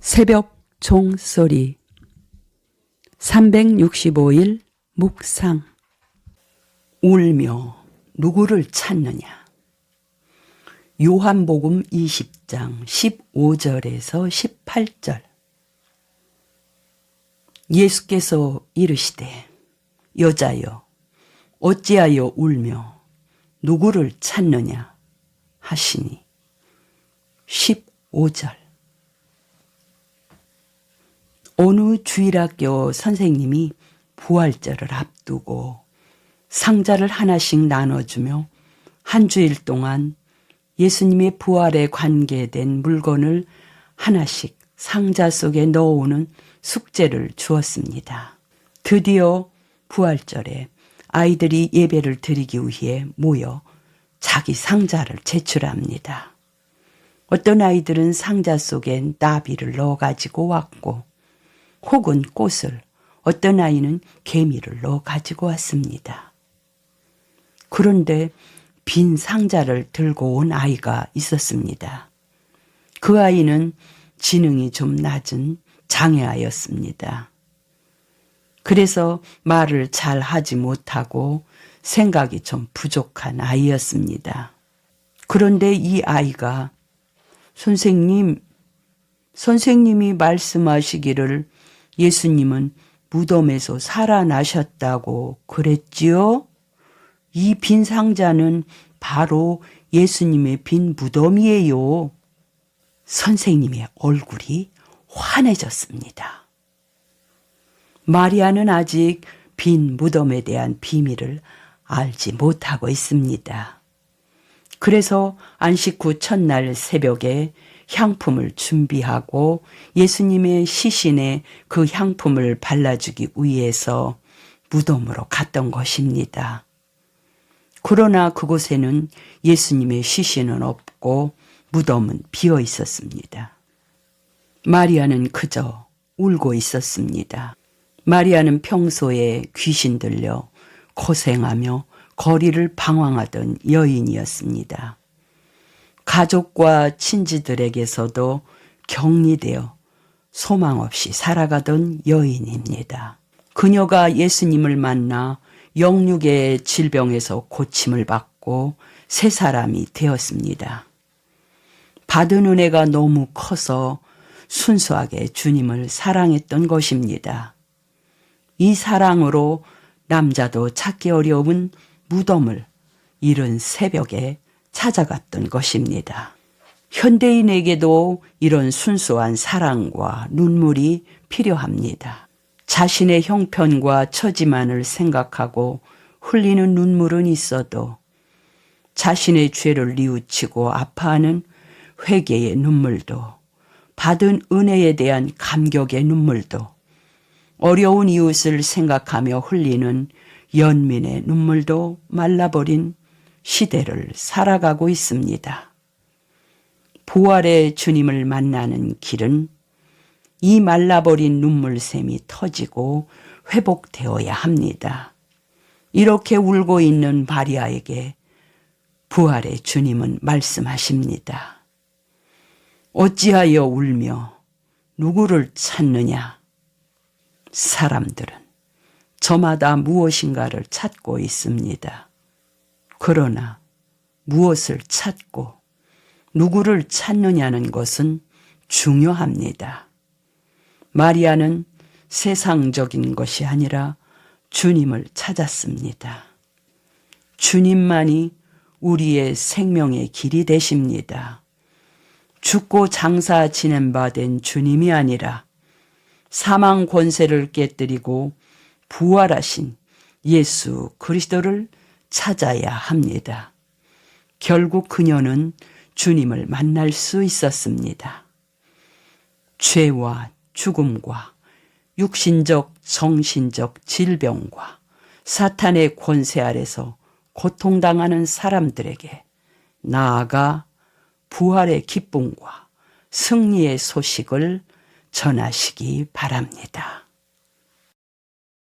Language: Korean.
새벽 종소리. 365일 묵상. 울며 누구를 찾느냐? 요한복음 20장 15절에서 18절. 예수께서 이르시되 여자여 어찌하여 울며 누구를 찾느냐 하시니. 15절 어느 주일학교 선생님이 부활절을 앞두고 상자를 하나씩 나눠주며 한 주일 동안 예수님의 부활에 관계된 물건을 하나씩 상자 속에 넣어오는 숙제를 주었습니다. 드디어 부활절에 아이들이 예배를 드리기 위해 모여 자기 상자를 제출합니다. 어떤 아이들은 상자 속에 나비를 넣어가지고 왔고, 혹은 꽃을, 어떤 아이는 개미를 넣어 가지고 왔습니다. 그런데 빈 상자를 들고 온 아이가 있었습니다. 그 아이는 지능이 좀 낮은 장애아였습니다. 그래서 말을 잘 하지 못하고 생각이 좀 부족한 아이였습니다. 그런데 이 아이가 선생님, 선생님이 말씀하시기를 예수님은 무덤에서 살아나셨다고 그랬지요? 이 빈 상자는 바로 예수님의 빈 무덤이에요. 선생님의 얼굴이 환해졌습니다. 마리아는 아직 빈 무덤에 대한 비밀을 알지 못하고 있습니다. 그래서 안식 후 첫날 새벽에 향품을 준비하고 예수님의 시신에 그 향품을 발라주기 위해서 무덤으로 갔던 것입니다. 그러나 그곳에는 예수님의 시신은 없고 무덤은 비어 있었습니다. 마리아는 그저 울고 있었습니다. 마리아는 평소에 귀신 들려 고생하며 거리를 방황하던 여인이었습니다. 가족과 친지들에게서도 격리되어 소망 없이 살아가던 여인입니다. 그녀가 예수님을 만나 영육의 질병에서 고침을 받고 새 사람이 되었습니다. 받은 은혜가 너무 커서 순수하게 주님을 사랑했던 것입니다. 이 사랑으로 남자도 찾기 어려운 무덤을 이른 새벽에 찾아갔던 것입니다. 현대인에게도 이런 순수한 사랑과 눈물이 필요합니다. 자신의 형편과 처지만을 생각하고 흘리는 눈물은 있어도 자신의 죄를 뉘우치고 아파하는 회개의 눈물도 받은 은혜에 대한 감격의 눈물도 어려운 이웃을 생각하며 흘리는 연민의 눈물도 말라버린 시대를 살아가고 있습니다. 부활의 주님을 만나는 길은 이 말라버린 눈물샘이 터지고 회복되어야 합니다. 이렇게 울고 있는 바리아에게 부활의 주님은 말씀하십니다. 어찌하여 울며 누구를 찾느냐? 사람들은 저마다 무엇인가를 찾고 있습니다. 그러나 무엇을 찾고 누구를 찾느냐는 것은 중요합니다. 마리아는 세상적인 것이 아니라 주님을 찾았습니다. 주님만이 우리의 생명의 길이 되십니다. 죽고 장사 지낸 바 된 주님이 아니라 사망 권세를 깨뜨리고 부활하신 예수 그리스도를 찾아야 합니다. 결국 그녀는 주님을 만날 수 있었습니다. 죄와 죽음과 육신적, 정신적 질병과 사탄의 권세 아래서 고통당하는 사람들에게 나아가 부활의 기쁨과 승리의 소식을 전하시기 바랍니다.